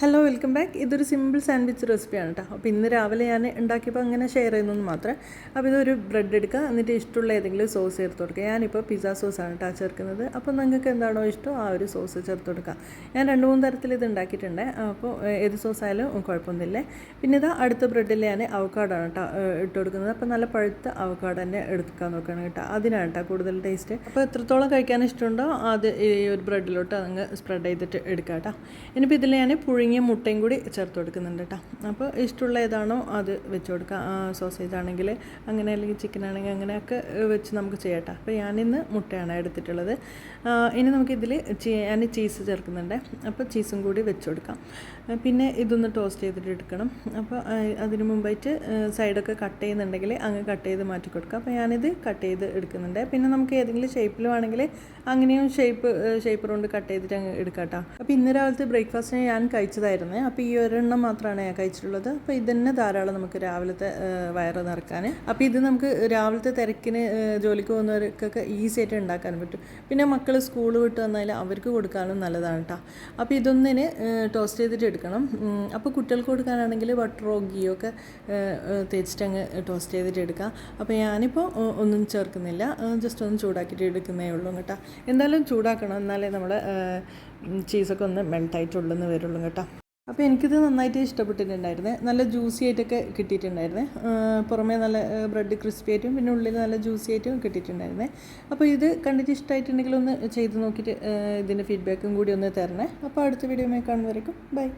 Hello welcome back ഇതൊരു simple sandwich റെസിപ്പിയാണ് കേട്ടോ അപ്പോൾ ഇന്ന് രാവിലെ ഞാൻ ഉണ്ടാക്കിയപ്പോൾ അങ്ങനെ ഷെയർ ചെയ്യുന്നതെന്ന് മാത്രം. അപ്പോൾ ഇതൊരു ബ്രെഡ് എടുക്കുക എന്നിട്ട് ഇഷ്ടമുള്ള ഏതെങ്കിലും സോസ് ചേർത്ത് കൊടുക്കുക ഞാനിപ്പോൾ പിസ്സ സോസാണ് കേട്ടോ ചേർക്കുന്നത്. അപ്പോൾ നിങ്ങൾക്ക് എന്താണോ ഇഷ്ടം ആ ഒരു സോസ് ചേർത്ത് കൊടുക്കുക ഞാൻ രണ്ട് മൂന്ന് തരത്തിൽ ഇത് ഉണ്ടാക്കിയിട്ടുണ്ട്. അപ്പോൾ ഏത് സോസ് ആയാലും കുഴപ്പമൊന്നുമില്ല. പിന്നെ ഇതാ അടുത്ത ബ്രെഡിൽ ഞാൻ അവക്കാടാണ് കേട്ടോ ഇട്ട് കൊടുക്കുന്നത്. അപ്പോൾ നല്ല പഴുത്ത അവക്കാട് തന്നെ എടുക്കാൻ നോക്കുകയാണ് കേട്ടോ. അതിനാണ് കേട്ടോ കൂടുതൽ ടേസ്റ്റ് അപ്പോൾ എത്രത്തോളം കഴിക്കാൻ ഇഷ്ടമുണ്ടോ അത് ഈ ഒരു ബ്രെഡിലോട്ട് അങ്ങ് സ്പ്രെഡ് ചെയ്തിട്ട് എടുക്കാം കേട്ടോ ഇനിയിപ്പോൾ ഇതിൽ ഞാൻ പുഴുങ്ങിയ മുട്ടയും കൂടി ചേർത്ത് കൊടുക്കുന്നുണ്ട് കേട്ടോ. അപ്പോൾ ഇഷ്ടമുള്ള ഏതാണോ അത് വെച്ച് കൊടുക്കാം. സോസേജ് ആണെങ്കിൽ അങ്ങനെ അല്ലെങ്കിൽ ചിക്കൻ ആണെങ്കിൽ അങ്ങനെയൊക്കെ വെച്ച് നമുക്ക് ചെയ്യാം അപ്പോൾ ഞാനിന്ന് മുട്ടയാണ് എടുത്തിട്ടുള്ളത്. ഇനി നമുക്കിതിൽ ഞാൻ ചീസ് ചേർക്കുന്നുണ്ട്. അപ്പോൾ ചീസും കൂടി വെച്ച് കൊടുക്കാം. പിന്നെ ഇതൊന്ന് ടോസ്റ്റ് ചെയ്തിട്ട് എടുക്കണം. അപ്പോൾ അതിന് മുമ്പായിട്ട് സൈഡൊക്കെ കട്ട് ചെയ്യുന്നുണ്ടെങ്കിൽ അങ്ങ് കട്ട് ചെയ്ത് മാറ്റി കൊടുക്കാം. അപ്പോൾ ഞാനിത് കട്ട് ചെയ്ത് എടുക്കുന്നുണ്ട്. പിന്നെ നമുക്ക് ഏതെങ്കിലും ഷേപ്പിൽ വേണമെങ്കിൽ അങ്ങനെയും ഷേപ്പ് ഷേപ്പ് കൊണ്ട് കട്ട് ചെയ്തിട്ട് അങ്ങ് എടുക്കാം കേട്ടോ. അപ്പോൾ ഇന്ന് രാവിലത്തെ ബ്രേക്ക്ഫാസ്റ്റിന് ഞാൻ കഴിച്ചതായിരുന്നു. അപ്പോൾ ഈ ഒരെണ്ണം മാത്രമാണ് ഞാൻ കഴിച്ചിട്ടുള്ളത്. അപ്പോൾ ഇതന്നെ ധാരാളം നമുക്ക് രാവിലത്തെ വയറ് നിറക്കാൻ അപ്പോൾ ഇത് നമുക്ക് രാവിലത്തെ തിരക്കിന് ജോലിക്ക് പോകുന്നവർക്കൊക്കെ ഈസി ആയിട്ട് ഉണ്ടാക്കാൻ പറ്റും. പിന്നെ മക്കൾ സ്കൂൾ വിട്ട് വന്നാൽ അവർക്ക് കൊടുക്കാനും നല്ലതാണ് കേട്ടോ അപ്പോൾ ഇതൊന്നിന് ടോസ്റ്റ് ചെയ്തിട്ട് എടുക്കണം. അപ്പോൾ കുട്ടികൾക്ക് കൊടുക്കാനാണെങ്കിൽ ബട്ടറോ ഗീയോ ഒക്കെ തേച്ചിട്ട് അങ്ങ് ടോസ്റ്റ് ചെയ്തിട്ട് എടുക്കാം. അപ്പോൾ ഞാനിപ്പോൾ ഒന്നും ചേർക്കുന്നില്ല. ജസ്റ്റ് ഒന്ന് ചൂടാക്കിയിട്ട് എടുക്കുന്നേ ഉള്ളൂ കേട്ടോ എന്തായാലും ചൂടാക്കണം. എന്നാലേ നമ്മുടെ ചീസൊക്കെ ഒന്ന് മെൽട്ടായിട്ടുള്ളെന്ന് വരുള്ളൂ കേട്ടോ. അപ്പോൾ എനിക്കിത് നന്നായിട്ട് ഇഷ്ടപ്പെട്ടിട്ടുണ്ടായിരുന്നേ. നല്ല ജ്യൂസി ആയിട്ടൊക്കെ കിട്ടിയിട്ടുണ്ടായിരുന്നേ. പുറമേ നല്ല ബ്രെഡ് ക്രിസ്പി ആയിട്ടും പിന്നെ ഉള്ളിൽ നല്ല ജ്യൂസി ആയിട്ടും കിട്ടിയിട്ടുണ്ടായിരുന്നേ. അപ്പോൾ ഇത് കണ്ടിട്ട് ഇഷ്ടമായിട്ടുണ്ടെങ്കിൽ ഒന്ന് ചെയ്ത് നോക്കിയിട്ട് ഇതിന്റെ ഫീഡ്ബാക്കും കൂടി ഒന്ന് തരണേ. അപ്പോൾ അടുത്ത വീഡിയോ കാണുന്നവരേക്കും ബൈ.